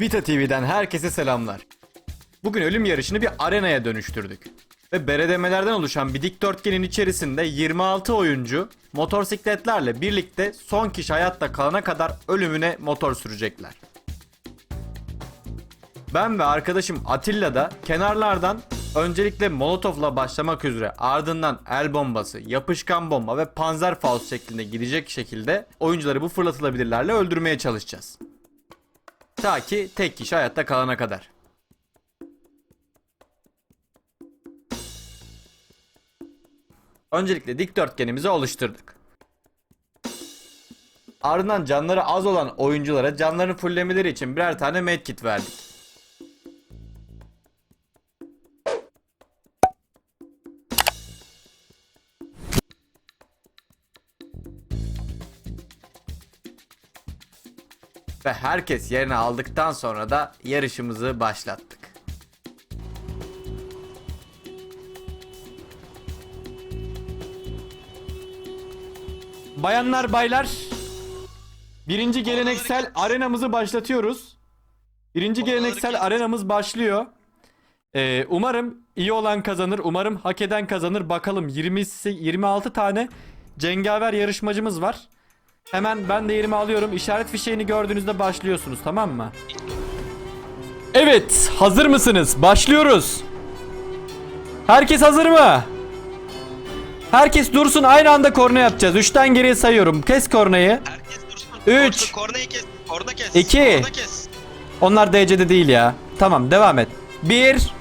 Vita TV'den herkese selamlar. Bugün ölüm yarışını bir arenaya dönüştürdük. Ve beredemelerden oluşan bir dikdörtgenin içerisinde 26 oyuncu motosikletlerle birlikte son kişi hayatta kalana kadar ölümüne motor sürecekler. Ben ve arkadaşım Atilla da kenarlardan öncelikle molotofla başlamak üzere ardından el bombası, yapışkan bomba ve panzer faust şeklinde gidecek şekilde oyuncuları bu fırlatılabilirlerle öldürmeye çalışacağız. Ta ki tek kişi hayatta kalana kadar. Öncelikle dikdörtgenimizi oluşturduk. Ardından canları az olan oyunculara canlarını fulllemeleri için birer tane medkit verdik. Ve herkes yerini aldıktan sonra da yarışımızı başlattık. Bayanlar baylar Birinci geleneksel arenamızı başlatıyoruz. Birinci geleneksel arenamız başlıyor. Ee, umarım iyi olan kazanır. Umarım hak eden kazanır. Bakalım 20 26 tane cengaver yarışmacımız var. Hemen ben de yerimi alıyorum. İşaret fişeğini gördüğünüzde başlıyorsunuz tamam mı? Evet, hazır mısınız? Başlıyoruz. Herkes hazır mı? Herkes dursun aynı anda korna yapacağız. 3'ten geriye sayıyorum. Kes kornayı. Herkes dursun. Üç. Korna- Kornayı kes. Korna kes. İki. Korna kes. Onlar DC'de değil ya. Tamam devam et. 1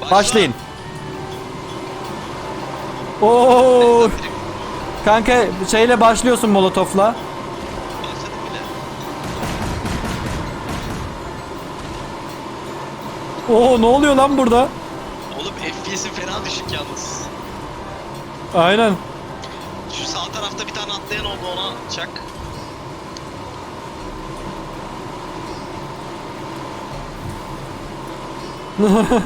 Başla. Başlayın. Oo! Kanka şeyle başlıyorsun molotofla. Oo ne oluyor lan burada? Oğlum FPS'in fena düşük yalnız. Aynen. Şu sağ tarafta bir tane atlayan oldu ona çak.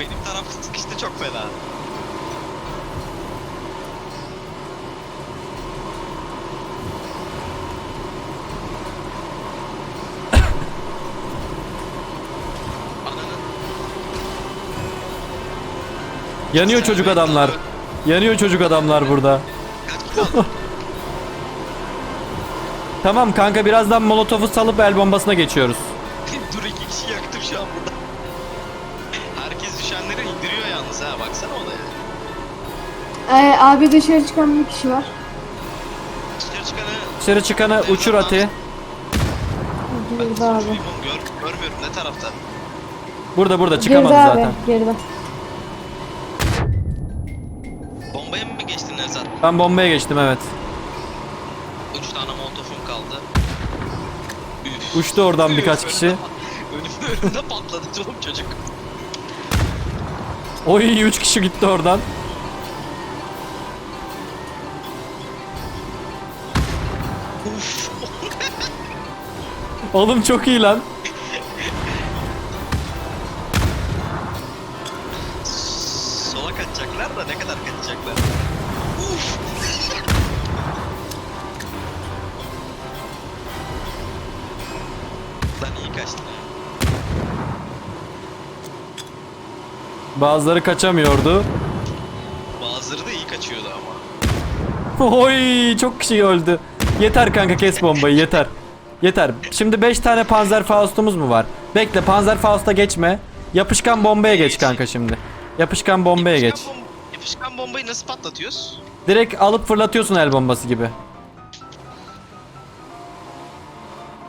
Benim taraf sıkıştı çok fena. Yanıyor çocuk adamlar. Yanıyor çocuk adamlar burada. Tamam kanka birazdan molotofu salıp el bombasına geçiyoruz. Dur iki kişi yaktım şu an burada. Herkes düşenleri indiriyor yalnız ha baksana olaya. Ee, abi dışarı çıkan bir kişi var. Dışarı çıkanı Dışarı çıkanı uçur atı. Girdi abi. Gör, görmüyorum ne tarafta. Burada burada Geride çıkamadı abi. zaten. Geride. Ben bombaya geçtim evet. Üç tane molotofum kaldı. Üf. Uçtu oradan birkaç Üf, kişi. Önümde, pat- önümde, önümde patladı oğlum çocuk. Oy 3 kişi gitti oradan. Uf. Oğlum çok iyi lan. Bazıları kaçamıyordu. Bazıları da iyi kaçıyordu ama. Oy çok kişi öldü. Yeter kanka kes bombayı yeter. Yeter. Şimdi 5 tane panzer faustumuz mu var? Bekle panzer fausta geçme. Yapışkan bombaya geç kanka şimdi. Yapışkan bombaya geç. Yapışkan, bom- yapışkan bombayı nasıl patlatıyoruz? Direkt alıp fırlatıyorsun el bombası gibi.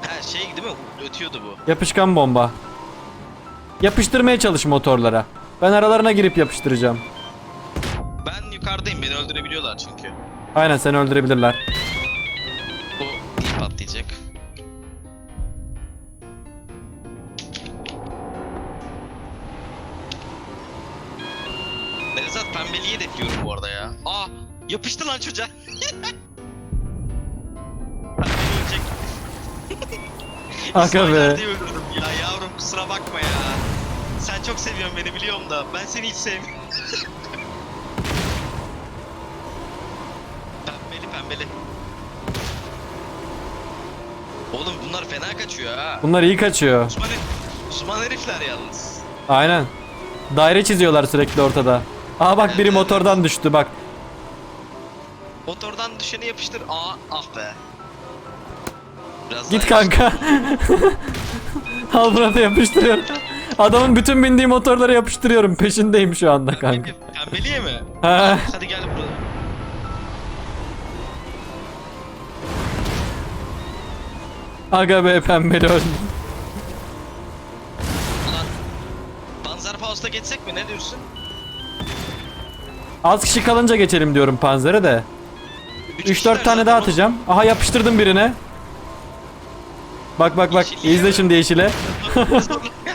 Ha şey değil mi? Ötüyordu bu. Yapışkan bomba. Yapıştırmaya çalış motorlara. Ben aralarına girip yapıştıracağım. Ben yukarıdayım beni öldürebiliyorlar çünkü. Aynen seni öldürebilirler. Bu iyi patlayacak. Nevzat pembeliği hedefliyorum bu arada ya. Aa yapıştı lan çocuğa. Pembeli ölecek. Aga İsmail be. Erdi'yi öldürdüm ya yavrum kusura bakma ya. Sen çok seviyorsun beni biliyorum da ben seni hiç sevmiyorum. pembeli pembeli. Oğlum bunlar fena kaçıyor ha. Bunlar iyi kaçıyor. Osman, Osman herifler yalnız. Aynen. Daire çiziyorlar sürekli ortada. Aha bak biri motordan düştü bak. Motordan düşeni yapıştır. Aa ah be. Biraz Git kanka. Al buna da yapıştırıyorum. Adamın bütün bindiği motorları yapıştırıyorum. Peşindeyim şu anda kanka. Pembeliye mi? Ha. Hadi gel buraya. Aga be pembeli öldü. Ulan. Panzer Faust'a geçsek mi? Ne diyorsun? Az kişi kalınca geçelim diyorum panzere de. Üç 3-4 kişiler tane daha atacağım. Aha yapıştırdım birine. Bak bak bak Yeşil izle ya. şimdi yeşile.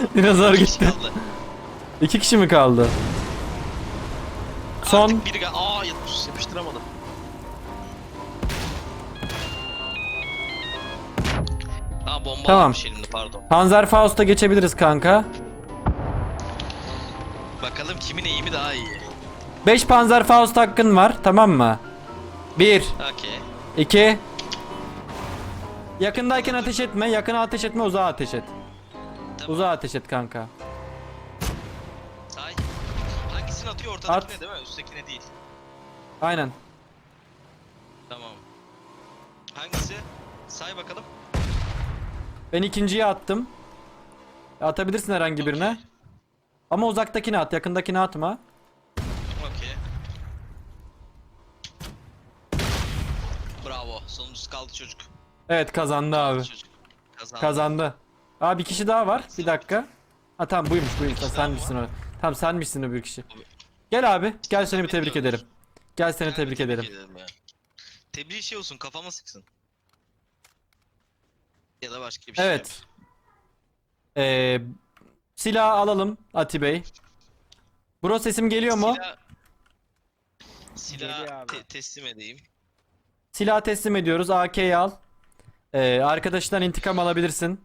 Dinozor İki kişi gitti. kaldı. İki kişi mi kaldı? Son Artık biri gal- Aa yapış, yapıştıramadım. Ha bomba Tamam. almış elimde pardon. Panzer Faust'a geçebiliriz kanka. Bakalım kimin eğimi daha iyi. 5 Panzer Faust hakkın var tamam mı? 1 Okey. 2 Yakındayken ateş etme, yakına ateş etme, uzağa ateş et. Uzağa ateş et kanka. Say. Hangisini atıyor ortadakine At. değil mi? Üsttekine değil. Aynen. Tamam. Hangisi? Say bakalım. Ben ikinciyi attım. Atabilirsin herhangi birine. Ama uzaktakini at, yakındakini atma. Okey. Bravo. Sonuncusu kaldı çocuk. Evet kazandı abi. Çocuk. Kazandı. Kazandı. Aa bir kişi daha var. Bir dakika. Ha tamam buymuş buymuş. kişi Sen daha misin o? Tamam sen misin o bir kişi. Gel abi. Gel seni bir tebrik ederim. Gel seni tebrik ederim. ya. Tebriği şey olsun kafama sıksın. Ya da başka bir şey. Evet. Ee, silah alalım Ati Bey. Bro sesim geliyor mu? Silah, silah abi. te- teslim edeyim. Silah teslim ediyoruz. AK'yi al. Ee, arkadaşından intikam alabilirsin.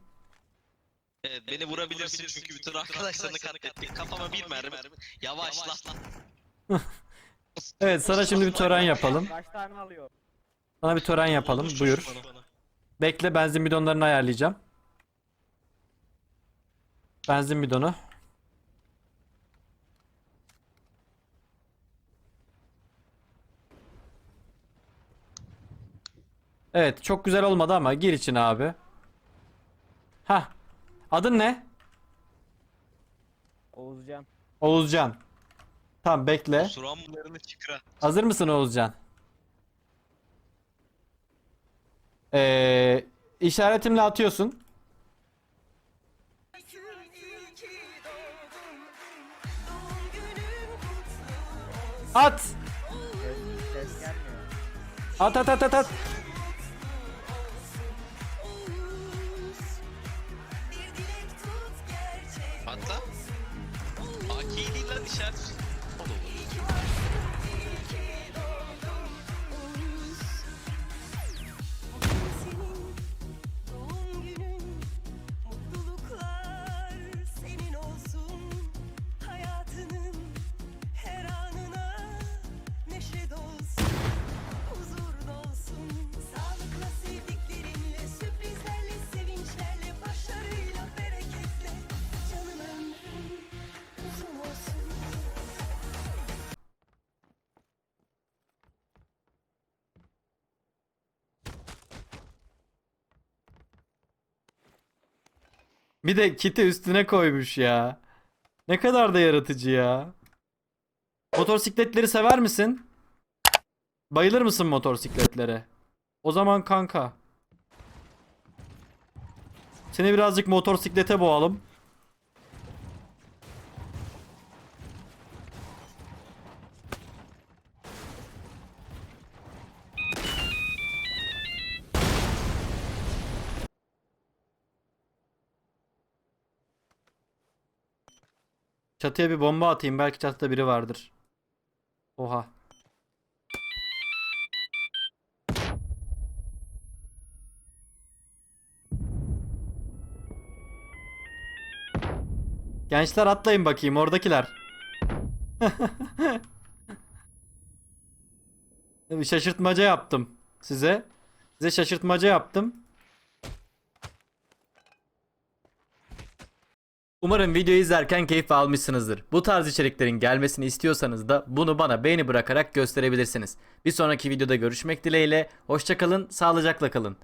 Evet beni vurabilirsin çünkü bütün arkadaşlarını katlettin. Kafama bir mermi. Yavaş lan. Evet sana şimdi bir tören yapalım. Kaç tane alıyor? Sana bir tören yapalım. Buyur. Bekle benzin bidonlarını ayarlayacağım. Benzin bidonu. Evet çok güzel olmadı ama gir içine abi. Ha. Adın ne? Oğuzcan. Oğuzcan. Tamam bekle. Suramlarını çıkra. Hazır mısın Oğuzcan? Ee, işaretimle atıyorsun. At. Ses, ses gelmiyor. At at at at at. Hatta. AK değil lan işaret. Olur. Bir de kiti üstüne koymuş ya. Ne kadar da yaratıcı ya. Motosikletleri sever misin? Bayılır mısın motosikletlere? O zaman kanka. Seni birazcık motosiklete boğalım. Çatıya bir bomba atayım. Belki çatıda biri vardır. Oha. Gençler atlayın bakayım oradakiler. Bir şaşırtmaca yaptım size. Size şaşırtmaca yaptım. Umarım videoyu izlerken keyif almışsınızdır. Bu tarz içeriklerin gelmesini istiyorsanız da bunu bana beğeni bırakarak gösterebilirsiniz. Bir sonraki videoda görüşmek dileğiyle. Hoşçakalın, sağlıcakla kalın.